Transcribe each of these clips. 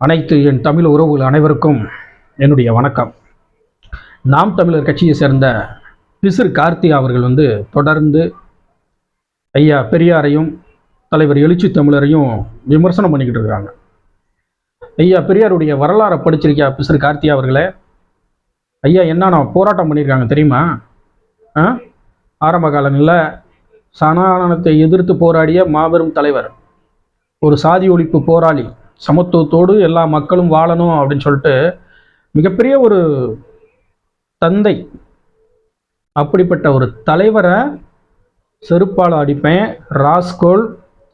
அனைத்து என் தமிழ் உறவுகள் அனைவருக்கும் என்னுடைய வணக்கம். நாம் தமிழர் கட்சியை சேர்ந்த பிசிறு கார்த்திகா அவர்கள் வந்து தொடர்ந்து ஐயா பெரியாரையும் தலைவர் எழுச்சி தமிழரையும் விமர்சனம் பண்ணிக்கிட்டு இருக்காங்க. ஐயா பெரியாருடைய வரலாறை படிச்சிருக்கியா பிசிறு கார்த்தி அவர்களே? ஐயா என்னென்ன போராட்டம் பண்ணியிருக்காங்க தெரியுமா? ஆ? ஆரம்ப காலங்களில் சனாதனத்தை எதிர்த்து போராடிய மாபெரும் தலைவர் ஒரு சாதி ஒழிப்பு போராளி சமத்துவத்தோடு எல்லா மக்களும் வாழணும் அப்படின்னு சொல்லிட்டு மிகப்பெரிய ஒரு தந்தை அப்படிப்பட்ட ஒரு தலைவரை செருப்பால் அடிப்பேன் ராஸ்கோல்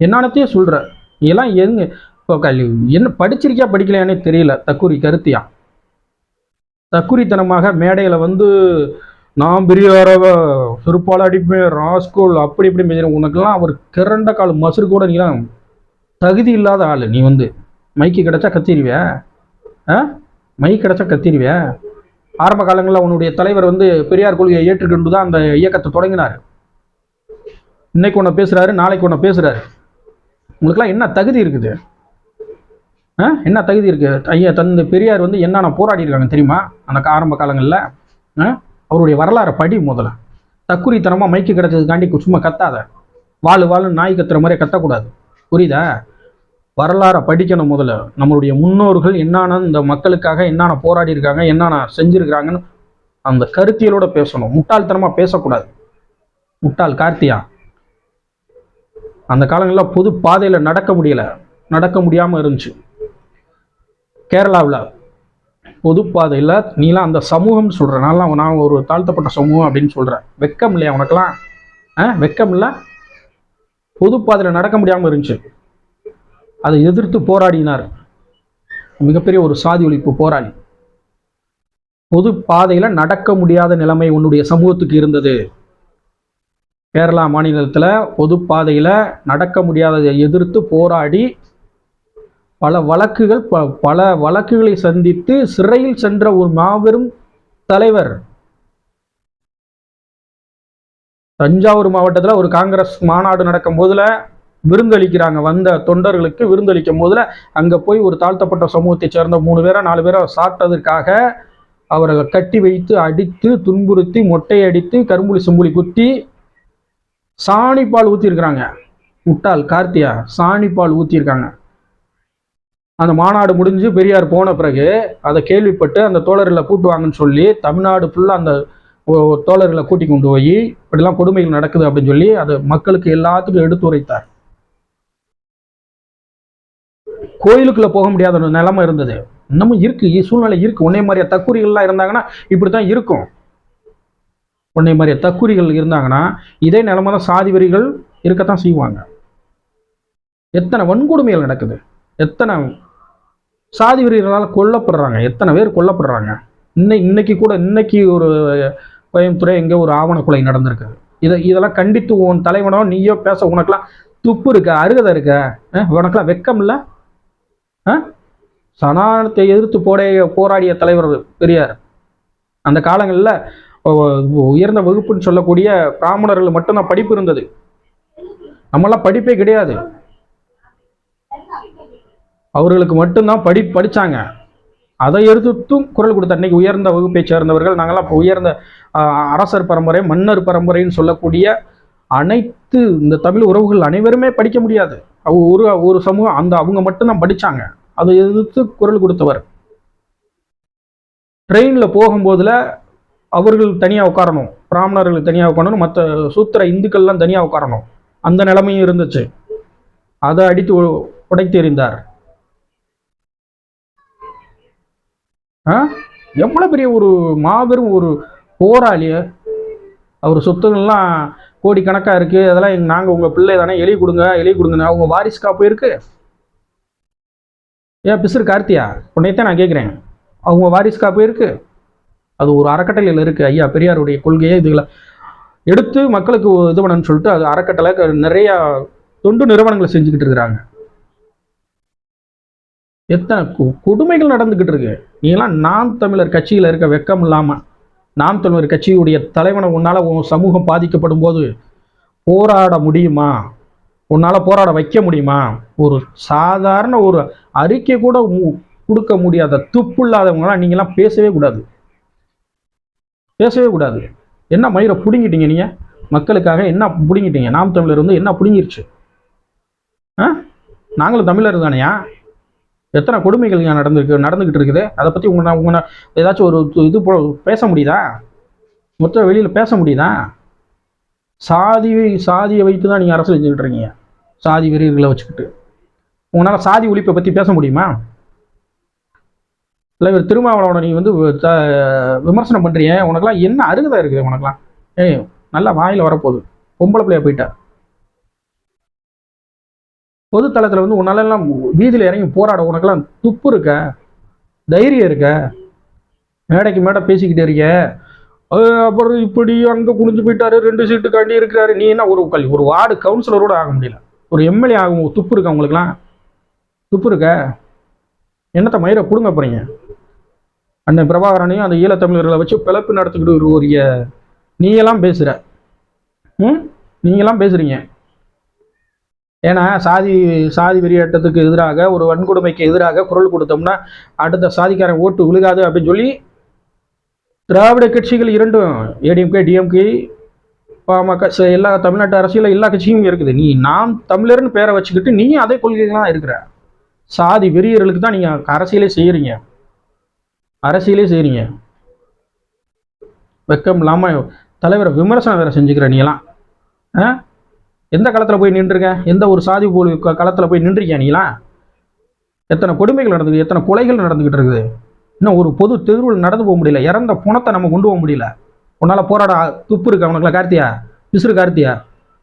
என்னானத்தையும் சொல்கிற இதெல்லாம் எங்க இப்போ கல்வி என்ன படிச்சிருக்கியா படிக்கலையானே தெரியல. தக்குரி கருத்தியா? தக்குரித்தனமாக மேடையில் வந்து நான் பெரியாரவ செருப்பால் அடிப்பேன் ராஸ்கோல் அப்படி இப்படி பேசுகிறேன் உனக்கெல்லாம் அவர் கிரண்ட கால் மசுறு கூட நீலாம் தகுதி இல்லாத ஆள் நீ வந்து. மைக்கு கிடச்சா கத்திடுவியா? ஆ? மைக் கிடச்சா கத்திடுவியா? ஆரம்ப காலங்களில் உன்னுடைய தலைவர் வந்து பெரியார் கொள்கையை ஏற்றுக்கொண்டு தான் அந்த இயக்கத்தை தொடங்கினார். இன்னைக்கு ஒன்று பேசுகிறாரு நாளைக்கு ஒன்று பேசுகிறாரு உங்களுக்கெல்லாம் என்ன தகுதி இருக்குது? ஆ? என்ன தகுதி இருக்குது ஐயா தந்த பெரியார் வந்து என்னென்ன போராடி இருக்காங்க தெரியுமா? அந்த ஆரம்ப காலங்களில்? ஆ? அவருடைய வரலாறை படி முதல்ல. தக்குரித்தனமாக மைக்கு கிடச்சதுக்காண்டி சும்மா கத்தாத. வாழு வாழுன்னு நாய் கத்துற மாதிரி கத்தக்கூடாது. புரியுதா? வரலாறை படிக்கணும் முதல்ல. நம்மளுடைய முன்னோர்கள் என்னென்ன இந்த மக்களுக்காக என்னென்ன போராடி இருக்காங்க என்னென்ன செஞ்சுருக்கிறாங்கன்னு அந்த கருத்தியலோட பேசணும். முட்டாள்தனமாக பேசக்கூடாது. முட்டாள் கார்த்தியா. அந்த காலங்களில் பொது பாதையில் நடக்க முடியல. நடக்க முடியாமல் இருந்துச்சு. கேரளாவில் பொது பாதையில் நீலாம் அந்த சமூகம்னு சொல்கிறனால நான்லாம் நான் ஒரு தாழ்த்தப்பட்ட சமூகம் அப்படின்னு சொல்கிறேன் வெக்கம் இல்லையா உனக்கெல்லாம்? ஆ? வெக்கம் இல்லை பொது பாதையில் நடக்க முடியாமல் இருந்துச்சு. அதை எதிர்த்து போராடினார். மிகப்பெரிய ஒரு சாதி ஒழிப்பு போராளி. பொது பாதையில் நடக்க முடியாத நிலைமை உன்னுடைய சமூகத்துக்கு இருந்தது. கேரளா மாநிலத்தில் பொது பாதையில் நடக்க முடியாததை எதிர்த்து போராடி பல வழக்குகள் ப பல வழக்குகளை சந்தித்து சிறையில் சென்ற ஒரு மாபெரும் தலைவர். தஞ்சாவூர் மாவட்டத்தில் ஒரு காங்கிரஸ் மாநாடு நடக்கும் போதில் விருந்தளிக்கிறாங்க. வந்த தொண்டர்களுக்கு விருந்தளிக்கும் போதில் அங்கே போய் ஒரு தாழ்த்தப்பட்ட சமூகத்தை சேர்ந்த மூணு பேரோ நாலு பேரோ சாப்பிட்டதற்காக அவர்களை கட்டி வைத்து அடித்து துன்புறுத்தி மொட்டை அடித்து கரும்புலி சும்புலி குத்தி சாணி பால் ஊற்றிருக்கிறாங்க முட்டாள் கார்த்தியா சாணி பால் ஊற்றிருக்காங்க அந்த மாநாடு முடிஞ்சு பெரியார் போன பிறகு அதை கேள்விப்பட்டு அந்த தோழர்களை கூட்டுவாங்கன்னு சொல்லி தமிழ்நாடு ஃபுல்லாக அந்த ஓ- தோழர்களை கூட்டி கொண்டு போய் இப்படிலாம் கொடுமைகள் நடக்குது அப்படின்னு சொல்லி அது மக்களுக்கு எல்லாத்துக்கும் எடுத்துரைத்தார். கோயிலுக்குள்ள போக முடியாத ஒரு நிலைமை இருந்தது. இன்னமும் இருக்கு. சூழ்நிலை இருக்கு. உன்னை மாதிரியா தக்குரிகள்லாம் இருந்தாங்கன்னா இப்படி தான் இருக்கும். உன்னை மாதிரியா தக்குரிகள் இருந்தாங்கன்னா இதே நிலைமை தான் சாதி இருக்கத்தான் செய்வாங்க. எத்தனை வன்கொடுமைகள் நடக்குது. எத்தனை சாதி வெறிகளால் கொல்லப்படுறாங்க. எத்தனை பேர் கொல்லப்படுறாங்க. இன்னை இன்னைக்கு கூட இன்னைக்கு ஒரு கோயம்புத்தூரே எங்கே ஒரு ஆவண கொலை நடந்திருக்கு. இதை இதெல்லாம் கண்டித்து உன் தலைவனோ நீயோ பேச உனக்கெல்லாம் துப்பு இருக்க அருகதை இருக்க. உனக்கெல்லாம் வெக்கம் இல்லை சனாதனத்தை எதிர்த்து போட போராடிய தலைவர் பெரியார். அந்த காலங்களில் உயர்ந்த வகுப்புன்னு சொல்லக்கூடிய பிராமணர்கள் மட்டும்தான் படிப்பு இருந்தது. நம்மளாம் படிப்பே கிடையாது. அவர்களுக்கு மட்டும்தான் படி படித்தாங்க அதை எதிர்த்தும் குரல் கொடுத்த அன்னைக்கு உயர்ந்த வகுப்பை சேர்ந்தவர்கள் நாங்களாம் உயர்ந்த அரசர் பரம்பரை மன்னர் பரம்பரைன்னு சொல்லக்கூடிய அனைத்து இந்த தமிழ் உறவுகள் அனைவருமே படிக்க முடியாது. அவ ஒரு ஒரு சமூகம் அந்த அவங்க மட்டும்தான் படித்தாங்க அதை எதிர்த்து குரல் கொடுத்தவர். ட்ரெயினில் போகும்போதில் அவர்கள் தனியாக உட்காரணும். பிராமணர்கள் தனியாக உட்காரணும். மற்ற சூத்திர இந்துக்கள்லாம் தனியாக உட்காரணும். அந்த நிலைமையும் இருந்துச்சு. அதை அடித்து உடைத்து எறிந்தார். ஆ? எவ்வளோ பெரிய ஒரு மாபெரும் ஒரு போராளிய அவர் சொத்துக்கள்லாம் கோடிக்கணக்காக இருக்குது அதெல்லாம் நாங்கள் உங்கள் பிள்ளை தானே. எழுதி கொடுங்க எழுதி கொடுங்க அவங்க வாரிசு காப்பு ஏ ஏன் பிசுறு கார்த்தியா? உன்னைத்தான் நான் கேட்குறேன். அவங்க வாரிசு காப்பு அது ஒரு அறக்கட்டளையில் இருக்குது ஐயா பெரியாருடைய கொள்கையை இதுகளை. எடுத்து மக்களுக்கு இது பண்ணணும்னு சொல்லிட்டு அது அறக்கட்டளை நிறையா தொண்டு நிறுவனங்களை செஞ்சுக்கிட்டு இருக்கிறாங்க. எத்தனை கொடுமைகள் நடந்துக்கிட்டு இருக்கு. நீங்களாம் நாம் தமிழர் கட்சியில் இருக்க வெக்கம் இல்லாமல் நாம் தமிழர் கட்சியுடைய தலைவனை உன்னால் உன் சமூகம் பாதிக்கப்படும் போது போராட முடியுமா? உன்னால் போராட வைக்க முடியுமா? ஒரு சாதாரண ஒரு அறிக்கை கூட உ- கொடுக்க முடியாத துப்பு இல்லாதவங்களாம் நீங்களாம் பேசவே கூடாது. பேசவே கூடாது. என்ன மயிரை பிடுங்கிட்டீங்க நீங்கள் மக்களுக்காக என்ன பிடுங்கிட்டீங்க? நாம் தமிழர் வந்து என்ன பிடுங்கிருச்சு? ஆ? நாங்களும் தமிழர் தானையா? எத்தனை கொடுமைகள் இங்க நடந்திருக்கு நடந்துக்கிட்டு இருக்குது? அதை பற்றி உங்களை உங்களை ஏதாச்சும் ஒரு இது போ பேச முடியுதா? மொத்த வெளியில் பேச முடியுதா? சாதி சாதியை வைத்து தான் நீங்கள் அரசு செஞ்சுக்கிட்டு இருக்கீங்க சாதி வெறியர்களை வச்சுக்கிட்டு. உங்களால் சாதி ஒழிப்பை பற்றி பேச முடியுமா? இல்லை இவர் திருமாவளவனை நீ வந்து விமர்சனம் பண்ணுறிய உனக்கெல்லாம் என்ன அருகதை இருக்குது உனக்கெல்லாம்? ஏய் நல்லா வாயில் வரப்போகுது. பொம்பளை பிள்ளையா போயிட்டா. பொது தளத்தில் வந்து உன்னாலெல்லாம் வீதியில் இறங்கி போராட உனக்கெல்லாம் துப்பு இருக்க? தைரியம் இருக்க? மேடைக்கு மேடை பேசிக்கிட்டே இருக்க? அப்புறம் இப்படி அங்கே குனிஞ்சு போயிட்டாரு ரெண்டு சீட்டு காண்டி இருக்கிறாரு. நீ என்ன ஒரு கல்வி ஒரு வார்டு கவுன்சிலரோட ஆக முடியல. ஒரு எம்எல்ஏ ஆகும் துப்பு இருக்கா உங்களுக்குலாம் துப்பு இருக்க? என்னத்தை மயிரை பிடுங்க போறீங்க? அண்ணன் பிரபாகரனையும் அந்த ஈழத்தமிழர்களை வச்சு பிழப்பு நடத்திக்கிட்டு ஒரு ஒரு பேசுகிற ம்? நீங்களாம் பேசுகிறீங்க ஏன்னா சாதி சாதி வெறியாட்டத்துக்கு எதிராக ஒரு வன்கொடுமைக்கு எதிராக குரல் கொடுத்தோம்னா அடுத்த சாதிக்காரன் ஓட்டு விழுகாது அப்படின்னு சொல்லி திராவிட கட்சிகள் இரண்டும் ஏடிஎம்கே டிஎம்கே பாமக ச- எல்லா தமிழ்நாட்டு அரசியலில் எல்லா கட்சியும் இருக்குது. நீ நாம் தமிழர்னு பேரை வச்சுக்கிட்டு நீயும் அதே கொள்கைகள் தான் இருக்கிற. சாதி வெறியர்களுக்கு தான் நீங்கள் அரசியலே செய்கிறீங்க அரசியலே செய்கிறீங்க வெக்கம் இல்லாமல் தலைவரை விமர்சனம் வேறு செஞ்சுக்கிற நீலாம் ஆ? எந்த களத்தில் போய் நின்றுருக்க? எந்த ஒரு சாதி போல் களத்தில் போய் நின்றுருக்கியா நீலாம் எத்தனை கொடுமைகள் நடந்துக்கு எத்தனை கொலைகள் நடந்துக்கிட்டு இருக்குது. இன்னும் ஒரு பொது தெருவில் நடந்து போக முடியல. இறந்த புணத்தை நம்ம கொண்டு போக முடியல. உன்னால் போராட துப்பு இருக்கு அவனுக்குலாம். கார்த்தியா? விசிறு கார்த்தியா?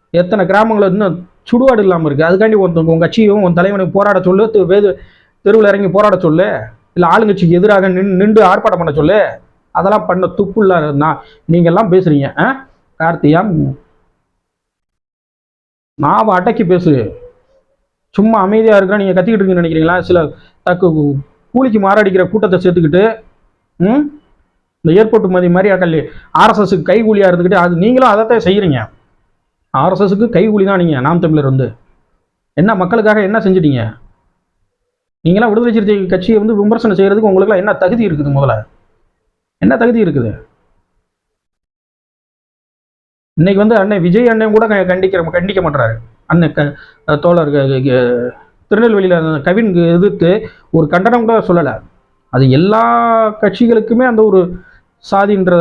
எத்தனை கிராமங்களில் இன்னும் சுடுகாடு இல்லாமல் இருக்குது அதுக்காண்டி ஒருத்தவங்க உங்கள் கட்சியும் உன் தலைவனுக்கு போராட சொல்லு. வேது தெருவில் இறங்கி போராட சொல்லு. இல்லை ஆளுங்கட்சிக்கு எதிராக நின் நின்று ஆர்ப்பாட்டம் பண்ண சொல்லு. அதெல்லாம் பண்ண துப்பு இல்லைண்ணா நான் நீங்கள்லாம் பேசுகிறீங்க ஆ? கார்த்தியா? நான் அடக்கி பேசு. சும்மா அமைதியாக இருக்கிற நீங்கள் கத்திக்கிட்டு இருக்கீங்கன்னு நினைக்கிறீங்களா? சில தக்கு கூலிக்கு மாரடிக்கிற கூட்டத்தை சேர்த்துக்கிட்டு ம்? இந்த ஏர்போர்ட் மதி மாதிரி கல்லி ஆர்எஸ்எஸ்க்கு கைகூலியாக இருந்துக்கிட்டு அது நீங்களும் அதைத்தான் செய்கிறீங்க ஆர்எஸ்எஸ்க்கு கைகூலி தான் நீங்கள் நாம் தமிழர் வந்து. என்ன மக்களுக்காக என்ன செஞ்சிட்டீங்க? நீங்களாம் விடுதலை சிறுத்தை கட்சியை வந்து விமர்சனம் செய்கிறதுக்கு உங்களுக்குலாம் என்ன தகுதி இருக்குது முதல்ல? என்ன தகுதி இருக்குது? இன்னைக்கு வந்து அண்ணன் விஜய் அண்ணன் கூட கண்டிக்கிற கண்டிக்க மாட்டுறாரு அண்ணன் க தோழர் திருநெல்வேலியில் அந்த கவின் எதிர்த்து ஒரு கண்டனம் கூட சொல்லலை. அது எல்லா கட்சிகளுக்குமே அந்த ஒரு சாதின்ற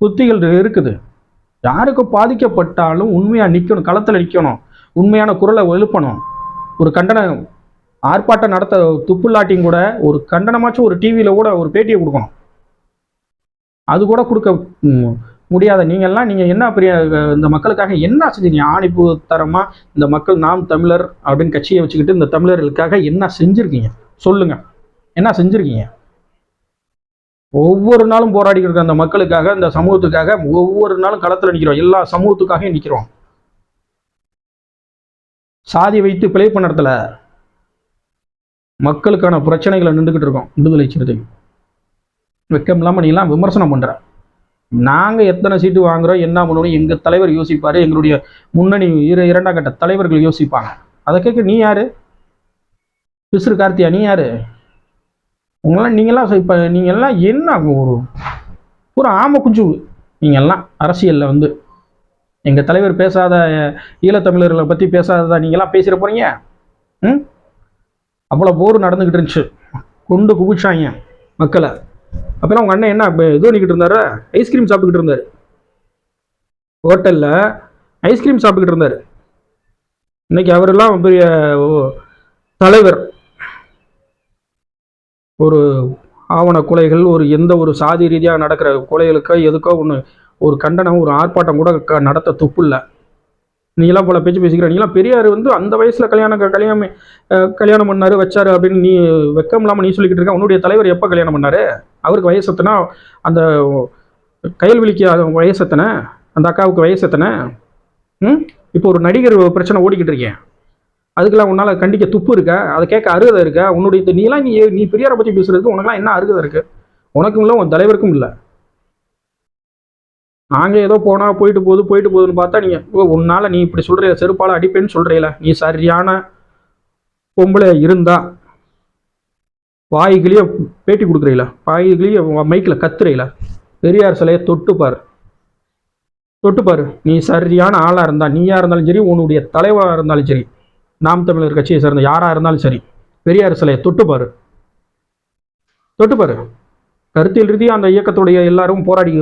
புத்திகள் இருக்குது. யாருக்கு பாதிக்கப்பட்டாலும் உண்மையாக நிற்கணும் களத்தில் நிற்கணும் உண்மையான குரலை எழுப்பணும். ஒரு கண்டனம் ஆர்ப்பாட்டம் நடத்த துப்புலாட்டியும் கூட ஒரு கண்டனமாச்சும் ஒரு டிவியில் கூட ஒரு பேட்டியை கொடுக்கணும். அது கூட கொடுக்க முடியாத நீங்கள்லாம் நீங்கள் என்ன பெரிய இந்த மக்களுக்காக என்ன செஞ்சீங்க? ஆணிப்பு தரமாக இந்த மக்கள் நாம் தமிழர் அப்படின்னு கட்சியை வச்சுக்கிட்டு இந்த தமிழர்களுக்காக என்ன செஞ்சுருக்கீங்க? சொல்லுங்க. என்ன செஞ்சுருக்கீங்க? ஒவ்வொரு நாளும் போராடிக்கிட்டு இருக்க அந்த மக்களுக்காக இந்த சமூகத்துக்காக ஒவ்வொரு நாளும் களத்தில் நிற்கிறோம் எல்லா சமூகத்துக்காகவும் நிற்கிறோம் சாதி வைத்து பிழை பண்ணுறதுல மக்களுக்கான பிரச்சனைகளை நின்றுக்கிட்டு இருக்கோம். விடுதலை சிறுத்தை வெக்கம் இல்லாமல் நீலாம் விமர்சனம் பண்ணுற நாங்கள் எத்தனை சீட்டு வாங்குறோம் என்ன பண்ணணும் எங்கள் தலைவர் யோசிப்பார் எங்களுடைய முன்னணி இரு இரண்டாம் கட்ட தலைவர்கள் யோசிப்பாங்க. அதை கேட்க நீ யாரு? பிசுறு கார்த்தியா நீ யாரு? உங்களாம் நீங்களாம் இப்போ நீங்கள்லாம் என்ன ஒரு பூரா ஆம குஞ்சு? நீங்கள்லாம் அரசியலில் வந்து எங்கள் தலைவர் பேசாத ஈழத்தமிழர்களை பற்றி பேசாததா நீங்களாம் பேசிட போகிறீங்க ம்? அவ்வளோ போர் நடந்துக்கிட்டு இருந்துச்சு. கொண்டு குவிச்சாங்க மக்களை. அப்போல்லாம் உங்கள் அண்ணன் என்ன இது பண்ணிக்கிட்டு இருந்தாரு? ஐஸ்கிரீம் சாப்பிட்டுக்கிட்டு இருந்தார். ஹோட்டலில் ஐஸ்கிரீம் சாப்பிட்டுக்கிட்டு இருந்தார். இன்னைக்கு அவரெல்லாம் பெரிய ஓ, தலைவர். ஒரு ஆவண கொலைகள் ஒரு எந்த ஒரு சாதி ரீதியாக நடக்கிற கொலைகளுக்கோ எதுக்கோ ஒன்று ஒரு கண்டனம் ஒரு ஆர்ப்பாட்டம் கூட க- நடத்த துப்பு இல்லை. நீங்களாம் போல பேச்சு பேசிக்கிற நீங்களாம் பெரியார் வந்து அந்த வயசில் கல்யாணம் கல்யாணம் கல்யாணம் பண்ணார் வச்சார் அப்படின்னு நீ வெக்கம் இல்லாமல் நீ சொல்லிக்கிட்டு இருக்க. உன்னுடைய தலைவர் எப்போ கல்யாணம் பண்ணாரு? அவருக்கு வயசு எத்தனை? அந்த கயல்விழிக்கு அது வயசு எத்தனை? அந்த அக்காவுக்கு வயசு எத்தனை? ம்? இப்போ ஒரு நடிகர் பிரச்சனை ஓடிக்கிட்டு இருக்கேன் அதுக்கெல்லாம் உன்னால் கண்டிக்க துப்பு இருக்கா? அதை கேட்க அருகதை இருக்கா? உன்னுடைய த- நீலாம் நீ நீ பெரியாரை பற்றி பேசுகிறதுக்கு உனக்கெல்லாம் என்ன அருகதை இருக்குது உனக்கும் இல்லை உன் தலைவருக்கும் இல்லை. நாங்கள் ஏதோ போனால் போயிட்டு போகுது போயிட்டு போகுதுன்னு பார்த்தா நீங்கள் உன்னால் நீ இப்படி சொல்கிற செருப்பால் அடிப்பேன்னு சொல்கிறீல நீ சரியான பொம்பளை இருந்தா வாய்கிலேயே பேட்டி கொடுக்குறீங்களா வாய்கிலேயே மைக்கில் கத்துறீங்களா பெரியார் சிலையை தொட்டு பாரு தொட்டு பாரு நீ சரியான ஆளாக இருந்தா நீயா இருந்தாலும் சரி உன்னுடைய தலைவராக இருந்தாலும் சரி நாம் தமிழர் கட்சியை சேர்ந்த யாராக இருந்தாலும் சரி பெரியார் சிலையை தொட்டு பாரு தொட்டு பாரு ரீதியாக அந்த இயக்கத்துடைய எல்லாரும் போராடி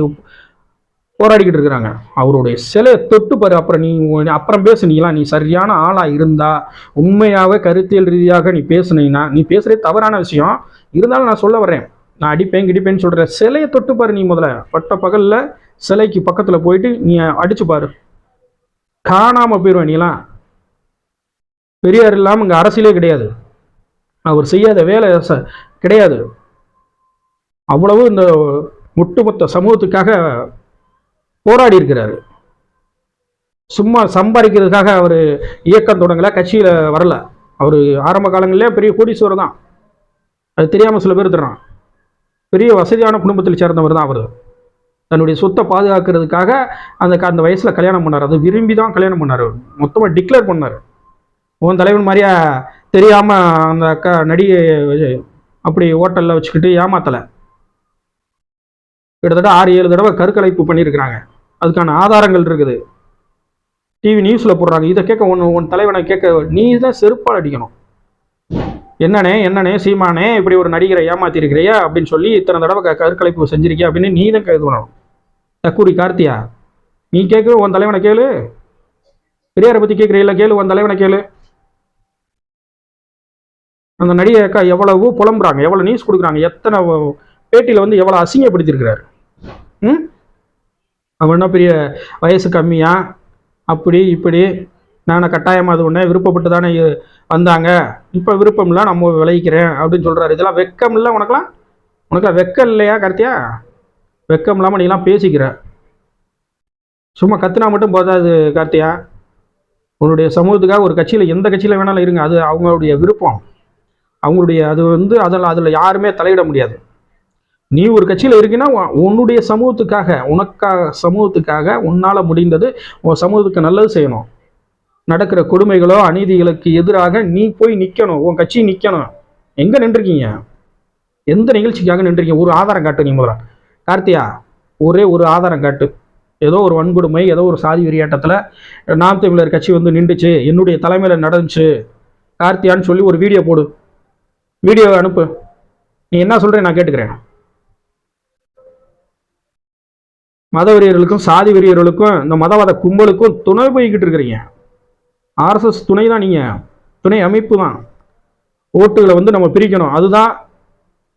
போராடிக்கிட்டு இருக்கிறாங்க. அவருடைய சிலையை தொட்டு பாரு அப்புறம் நீ அப்புறம் பேசுனீங்களா நீ சரியான ஆளாக இருந்தா உண்மையாக கருத்தியல் ரீதியாக நீ பேசுனீங்கன்னா நீ பேசுகிறே தவறான விஷயம். இருந்தாலும் நான் சொல்ல வரேன் நான் அடிப்பேன் கிடிப்பேன்னு சொல்கிற சிலையை தொட்டு பாரு நீ முதல்ல. பட்ட பகலில் சிலைக்கு பக்கத்தில் போயிட்டு நீ அடிச்சு பாரு. காணாமல் போயிடுவேன் நீலாம். பெரியார் இல்லாமல் இங்கே அரசியலே கிடையாது. அவர் செய்யாத வேலை ச- கிடையாது. அவ்வளவு இந்த ஒட்டுமொத்த சமூகத்துக்காக போராடி இருக்கிறாரு. சும்மா சம்பாதிக்கிறதுக்காக அவர் இயக்கம் தொடங்கலை கட்சியில் வரல. அவர் ஆரம்ப காலங்களிலே பெரிய கோடீஸ்வரர் தான். அது தெரியாமல் சில பேர் தர்றான் பெரிய வசதியான குடும்பத்தில் சேர்ந்தவர் தான் அவர். தன்னுடைய சொத்தை பாதுகாக்கிறதுக்காக அந்த அந்த வயசில் கல்யாணம் பண்ணார். அது விரும்பி தான் கல்யாணம் பண்ணார். மொத்தமாக டிக்ளேர் பண்ணார். உன் தலைவன் மாதிரியா தெரியாமல் அந்த அக்கா நடிகை அப்படி ஹோட்டலில் வச்சுக்கிட்டு ஏமாத்தலை. கிட்டத்தட்ட ஆறு ஏழு தடவை கருக்கலைப்பு பண்ணியிருக்கிறாங்க. அதுக்கான ஆதாரங்கள் இருக்குது. டிவி நியூஸில் போடுறாங்க. இதை கேட்க ஒன்று உன் தலைவனை கேட்க நீ தான் செருப்பால் அடிக்கணும். என்னனே என்னண்ணே சீமானே இப்படி ஒரு நடிகரை ஏமாத்திருக்கிறியா அப்படின்னு சொல்லி இத்தனை தடவை க- கருக்கலைப்பு செஞ்சிருக்கியா அப்படின்னு நீ தான் இது பண்ணணும். தக்கூரி கார்த்தியா நீ கேட்க உன் தலைவனை கேளு. பெரியாரை பற்றி கேட்குறீல்ல கேளு உன் தலைவனை கேளு. அந்த நடிகை அக்கா எவ்வளவு புலம்புறாங்க. எவ்வளோ நியூஸ் கொடுக்குறாங்க. எத்தனை பேட்டியில் வந்து எவ்வளோ அசிங்கப்படுத்தியிருக்கிறாரு. ம்? அவன் என்ன பெரிய வயசு கம்மியா? அப்படி இப்படி. நான் கட்டாயமாக அது ஒன்று விருப்பப்பட்டு தானே வந்தாங்க. இப்போ விருப்பம் இல்லை நம்ம விளைவிக்கிறேன் அப்படின்னு சொல்கிறாரு இதெல்லாம் வெக்கம் இல்லை உனக்கெல்லாம் உனக்கு வெக்கம் இல்லையா கார்த்தியா வெக்கம் இல்லாமல் நீலாம் பேசிக்கிற. சும்மா கத்துனா மட்டும் போதாது கார்த்தியா உன்னுடைய சமூகத்துக்காக ஒரு கட்சியில் எந்த கட்சியில் வேணாலும் இருங்க. அது அவங்களுடைய விருப்பம். அவங்களுடைய அது வந்து அதில் அதில் யாருமே தலையிட முடியாது. நீ ஒரு கட்சியில் இருக்கீன்னா உன்னுடைய சமூகத்துக்காக உனக்காக சமூகத்துக்காக உன்னால் முடிந்தது உன் சமூகத்துக்கு நல்லது செய்யணும். நடக்கிற கொடுமைகளோ அநீதிகளுக்கு எதிராக நீ போய் நிற்கணும் உன் கட்சி நிற்கணும் எங்கே நின்றுருக்கீங்க? எந்த நிகழ்ச்சிக்காக நின்றுருக்கீங்க? ஒரு ஆதாரம் காட்டு நீ முதல்ல. கார்த்தியா ஒரே ஒரு ஆதாரம் காட்டு. ஏதோ ஒரு வன்கொடுமை ஏதோ ஒரு சாதி வெறியாட்டத்தில் நாம் தமிழர் கட்சி வந்து நின்றுச்சு என்னுடைய தலைமையில் நடந்துச்சு. கார்த்தியான்னு சொல்லி ஒரு வீடியோ போடு. வீடியோ அனுப்பு. நீ என்ன சொல்கிறேன் நான் கேட்டுக்கிறேன். மத வெறியர்களுக்கும் சாதி வெறியர்களுக்கும் இந்த மதவாத கும்பலுக்கும் துணை போய்கிட்டு இருக்கிறீங்க. ஆர்எஸ்எஸ் துணை தான் நீங்கள் துணை அமைப்பு தான் ஓட்டுகளை வந்து நம்ம பிரிக்கணும். அதுதான்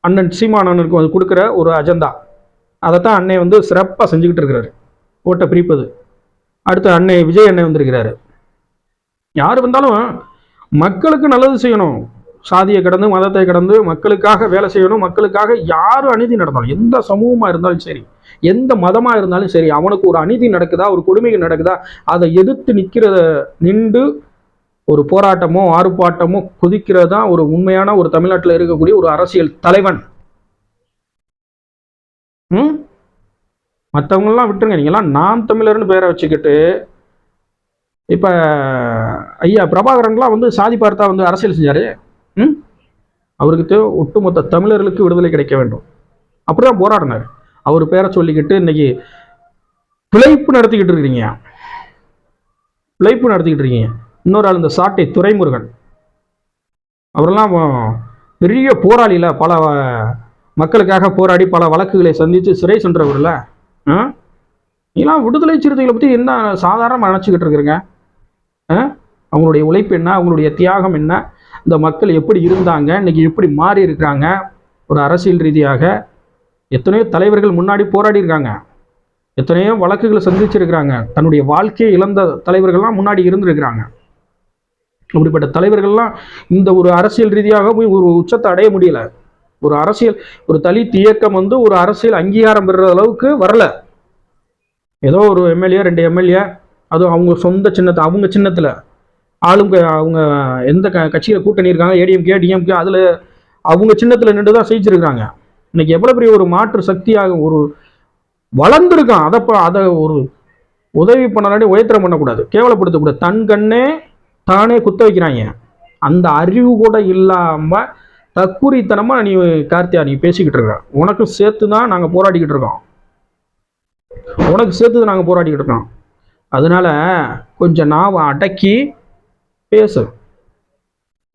அண்ணன் சீமானனுக்கு அது கொடுக்குற ஒரு அஜெண்டா. அதைத்தான் அன்னை வந்து சிறப்பாக செஞ்சுக்கிட்டு இருக்கிறாரு. ஓட்டை பிரிப்பது. அடுத்து அன்னை விஜய் அண்ணன் வந்திருக்கிறாரு. யார் வந்தாலும் மக்களுக்கு நல்லது செய்யணும். சாதியை கடந்து மதத்தை கடந்து மக்களுக்காக வேலை செய்யணும். மக்களுக்காக யார் அநீதி நடந்தாலும் எந்த சமூகமாக இருந்தாலும் சரி எந்த மதமாக இருந்தாலும் சரி அவனுக்கு ஒரு அநீதி நடக்குதா ஒரு கொடுமைகள் நடக்குதா அதை எதிர்த்து நிற்கிறத நின்று ஒரு போராட்டமோ ஆர்ப்பாட்டமோ குதிக்கிறது தான் ஒரு உண்மையான ஒரு தமிழ்நாட்டில் இருக்கக்கூடிய ஒரு அரசியல் தலைவன். ம்? மற்றவங்கெல்லாம் விட்டுருங்க. நீங்களாம் நாம் தமிழர்னு பேரை வச்சுக்கிட்டு இப்போ ஐயா பிரபாகரன்லாம் வந்து சாதி பார்த்தா வந்து அரசியல் செஞ்சாரு. ம்? அவருக்கு தேவை ஒட்டுமொத்த தமிழர்களுக்கு விடுதலை கிடைக்க வேண்டும். அப்படிதான் போராடினார். அவர் பேரை சொல்லிக்கிட்டு இன்னைக்கு பிழைப்பு நடத்திக்கிட்டு இருக்கிறீங்க பிழைப்பு நடத்திக்கிட்டு இருக்கீங்க. இன்னொரு ஆள் இந்த சாட்டை துரைமுருகன். அவரெல்லாம் பெரிய போராளியில் பல மக்களுக்காக போராடி பல வழக்குகளை சந்தித்து சிறை சென்றவர்ல ஆ? விடுதலை சிறுத்தைகளை பற்றி என்ன சாதாரணமாக நினச்சிக்கிட்டு இருக்கிறீங்க? ஆ? அவங்களுடைய உழைப்பு என்ன? அவங்களுடைய தியாகம் என்ன? இந்த மக்கள் எப்படி இருந்தாங்க? இன்னைக்கு எப்படி மாறி இருக்கிறாங்க ஒரு அரசியல் ரீதியாக எத்தனையோ தலைவர்கள் முன்னாடி போராடி இருக்காங்க எத்தனையோ வழக்குகளை சந்திச்சிருக்கிறாங்க. தன்னுடைய வாழ்க்கையை இழந்த தலைவர்கள்லாம் முன்னாடி இருந்திருக்கிறாங்க. அப்படிப்பட்ட தலைவர்கள்லாம் இந்த ஒரு அரசியல் ரீதியாக போய் ஒரு உச்சத்தை அடைய முடியல. ஒரு அரசியல் ஒரு தலித் இயக்கம் வந்து ஒரு அரசியல் அங்கீகாரம் பெறுற அளவுக்கு வரல. ஏதோ ஒரு எம்எல்ஏ ரெண்டு எம்எல்ஏ அதுவும் அவங்க சொந்த சின்னத்தை அவங்க சின்னத்தில். ஆளுங்க அவங்க எந்த க கட்சியில் கூட்டணி இருக்காங்க ஏடிஎம்கே டிஎம்கே அதில் அவங்க சின்னத்தில் நின்று தான் செய்திருக்கிறாங்க இன்னைக்கு எவ்வளோ பெரிய ஒரு மாற்று சக்தியாக ஒரு வளர்ந்துருக்கான். அதை ப- அதை ஒரு உதவி பண்ணலாடி உயர்த்தரம் பண்ணக்கூடாது. கேவலப்படுத்தக்கூடாது. தன் கண்ணே தானே குத்த வைக்கிறாங்க. அந்த அறிவு கூட இல்லாமல் தக்குரித்தனமா நீ கார்த்தியா நீ பேசிக்கிட்டு இருக்க. உனக்கு சேர்த்து தான் நாங்கள் போராடிக்கிட்டு இருக்கோம். உனக்கு சேர்த்து தான் நாங்கள் போராடிக்கிட்டு இருக்கோம். அதனால கொஞ்சம் நாவை அடக்கி பேசு.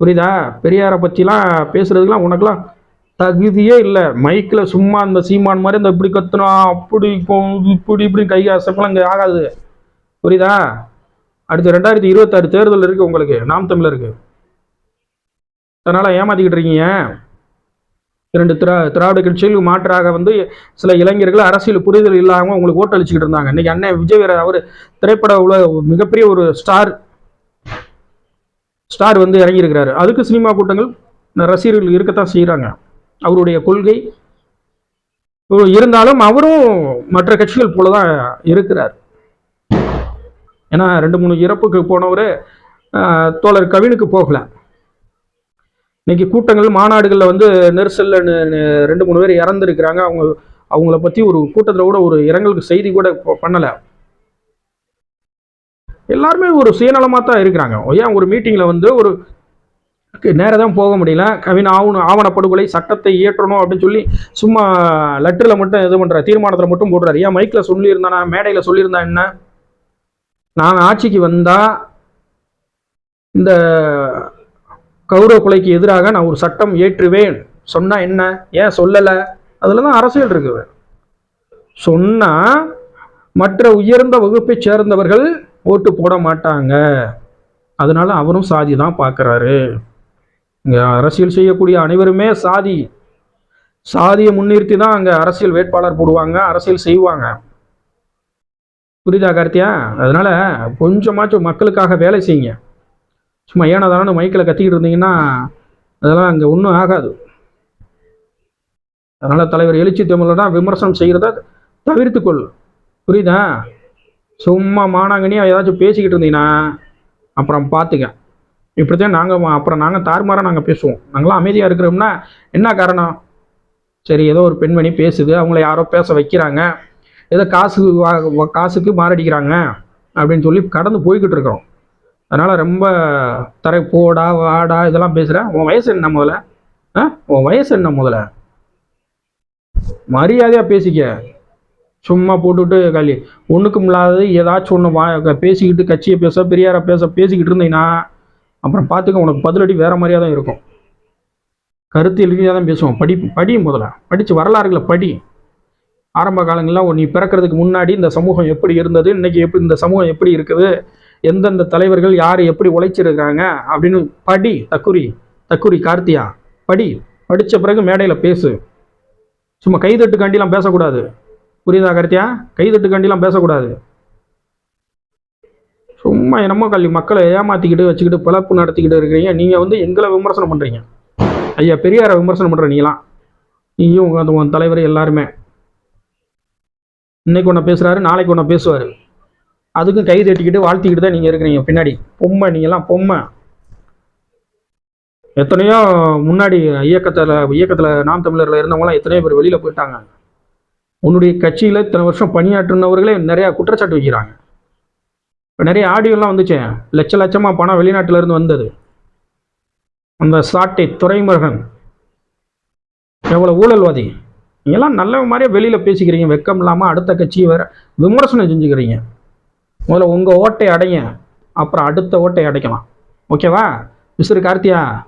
புரியுதா? பெரியாரை பற்றிலாம் பேசுறதுக்கெலாம் உனக்குலாம் தகுதியே இல்லை. மைக்கில் சும்மா அந்த சீமான் மாதிரி அந்த இப்படி கத்துனா அப்படி இப்படி இப்படி கை அசப்பெல்லாம் இங்கே ஆகாது. புரியுதா? அடுத்து ரெண்டாயிரத்தி இருபத்தாறு தேர்தல் இருக்குது உங்களுக்கு. நாம் தமிழருக்கு. அதனால் ஏமாத்திக்கிட்டு இருக்கீங்க. இரண்டு திரா திராவிட கட்சிகளுக்கு மாற்றாக வந்து சில இளைஞர்கள் அரசியல் புரிதல் இல்லாமல் உங்களுக்கு ஓட்டு அளிச்சுக்கிட்டு இருந்தாங்க. இன்னைக்கு அண்ணன் விஜய் வீர அவர் திரைப்பட உலக மிகப்பெரிய ஒரு ஸ்டார் ஸ்டார் வந்து இறங்கியிருக்கிறாரு. அதுக்கு சினிமா கூட்டங்கள் ரசிகர்கள் இருக்கத்தான் செய்கிறாங்க அவருடைய கொள்கை. இருந்தாலும் அவரும் மற்ற கட்சிகள் போல தான் இருக்கிறார். ஏன்னா ரெண்டு மூணு இறப்புக்கு போனவர் தோழர் கவினுக்கு போகல. இன்னைக்கு கூட்டங்கள் மாநாடுகளில் வந்து நெரிசலில் ரெண்டு மூணு பேர் இறந்துருக்கிறாங்க. அவங்க அவங்கள பற்றி ஒரு கூட்டத்தில் கூட ஒரு இரங்கலுக்கு செய்தி கூட பண்ணலை. எல்லாருமே ஒரு சுயநலமாக தான் இருக்கிறாங்க. ஏன் ஒரு மீட்டிங்கில் வந்து ஒரு நேராக தான் போக முடியல. கவின் ஆவண ஆவணப்படுகொலை சட்டத்தை இயற்றணும் அப்படின்னு சொல்லி சும்மா லெட்டரில் மட்டும் இது பண்ணுற தீர்மானத்தில் மட்டும் போடுறாரு. ஏன் மைக்கில் சொல்லியிருந்தானா மேடையில் சொல்லியிருந்தா என்ன? நான் ஆட்சிக்கு வந்தால் இந்த கௌரவ கொலைக்கு எதிராக நான் ஒரு சட்டம் ஏற்றுவேன் சொன்னால் என்ன? ஏன் சொல்லலை? அதில் தான் அரசியல் இருக்குது சொன்னால் மற்ற உயர்ந்த வகுப்பை சேர்ந்தவர்கள் ஓட்டு போட மாட்டாங்க. அதனால அவரும் சாதி தான் பார்க்குறாரு இங்கே அரசியல் செய்யக்கூடிய அனைவருமே சாதி சாதியை முன்னிறுத்தி தான் அங்கே அரசியல் வேட்பாளர் போடுவாங்க அரசியல் செய்வாங்க. புரியுதா கார்த்தியா? அதனால கொஞ்சமாச்சும் மக்களுக்காக வேலை செய்யுங்க. சும்மா ஏனதானு மைக்கில் கத்திக்கிட்டு இருந்தீங்கன்னா அதெல்லாம் அங்கே ஒன்றும் ஆகாது. அதனால் தலைவர் எழுச்சி தமிழனா விமர்சனம் செய்கிறத தவிர்த்துக்கொள். புரியுதா? சும்மா மானாங்கனியாக ஏதாச்சும் பேசிக்கிட்டு இருந்தீங்கன்னா அப்புறம் பார்த்துக்க இப்படி தான் நாங்கள் அப்புறம் நாங்கள் தாறுமாறாக நாங்கள் பேசுவோம். நாங்களாம் அமைதியாக இருக்கிறோம்னா என்ன காரணம்? சரி ஏதோ ஒரு பெண்மணி பேசுது அவங்கள யாரோ பேச வைக்கிறாங்க ஏதோ காசு வா- காசுக்கு மாரடிக்கிறாங்க அப்படின்னு சொல்லி கடந்து போய்கிட்டு இருக்கிறோம். அதனால் ரொம்ப தரை போடா வாடா இதெல்லாம் பேசுகிறேன் உன் வயசு என்ன முதல்ல? ஆ? உன் வயசு என்ன முதல்ல? மரியாதையாக பேசிக்க. சும்மா போட்டுவிட்டு காலி ஒன்றுக்கும் இல்லாதது ஏதாச்சும் ஒன்று வா பேசிக்கிட்டு கட்சியை பேச பெரியாரை பேச பேசிக்கிட்டு இருந்தீங்கன்னா அப்புறம் பார்த்துக்க உனக்கு பதிலடி வேற மாதிரியாக தான் இருக்கும். கருத்து எழுதியாக தான் பேசுவோம். படி படி முதல்ல. படித்து வரலாறுகளை படி. ஆரம்ப காலங்களில் நீ பிறக்கிறதுக்கு முன்னாடி இந்த சமூகம் எப்படி இருந்தது இன்னைக்கு எப்படி இந்த சமூகம் எப்படி இருக்குது எந்தெந்த தலைவர்கள் யார் எப்படி உழைச்சிருக்காங்க அப்படின்னு படி தக்குரி தக்குரி கார்த்தியா படி. படித்த பிறகு மேடையில் பேசு. சும்மா கைதட்டுக்காண்டிலாம் பேசக்கூடாது. புரியுதா கார்த்தியா? கைதட்டுக்காண்டிலாம் பேசக்கூடாது. சும்மா என்னமோ கல்வி மக்களை ஏமாற்றிக்கிட்டு வச்சுக்கிட்டு பிழப்பு நடத்திக்கிட்டு இருக்கிறீங்க. நீங்கள் வந்து எங்களை விமர்சனம் பண்ணுறீங்க ஐயா பெரியாரை விமர்சனம் பண்ணுற நீங்களாம் நீயும் உங்கள் உன் தலைவர் எல்லாருமே. இன்னைக்கு ஒன்று பேசுகிறாரு நாளைக்கு ஒன்று பேசுவார். அதுக்கும் கை தட்டிக்கிட்டு வாழ்த்திக்கிட்டு தான் நீங்கள் இருக்கிறீங்க. பின்னாடி பொம்மை நீங்களாம் பொம்மை. எத்தனையோ முன்னாடி இயக்கத்தில் இயக்கத்தில் நாம் தமிழரில் இருந்தவங்களாம் எத்தனையோ பேர் வெளியில் போயிட்டாங்க. உன்னுடைய கட்சியில் இத்தனை வருஷம் பணியாற்றினவர்களே நிறையா குற்றச்சாட்டு வைக்கிறாங்க. நிறைய ஆடியோலாம் வந்துச்சு. லட்ச லட்சமாக பணம் வெளிநாட்டிலேருந்து வந்தது. அந்த சாட்டை துறைமுருகன். எவ்வளோ ஊழல்வாதி. நீங்களாம் நல்ல மாதிரியே வெளியில் பேசிக்கிறீங்க. வெக்கம் இல்லாமல் அடுத்த கட்சியை வேற விமர்சனம் செஞ்சுக்கிறீங்க. முதல்ல உங்கள் ஓட்டை அடைங்க அப்புறம் அடுத்த ஓட்டை அடைக்கலாம். ஓகேவா மிஸ்டர் கார்த்தியா?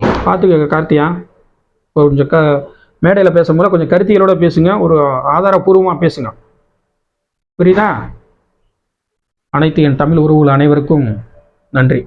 பார்த்துக்க கார்த்தியா. கொஞ்சம் க மேடையில் பேசும்போது கொஞ்சம் கருத்திகளோடு பேசுங்க. ஒரு ஆதாரபூர்வமாக பேசுங்க. புரியுதா? அனைத்து என் தமிழ் உறவுகள் அனைவருக்கும் நன்றி.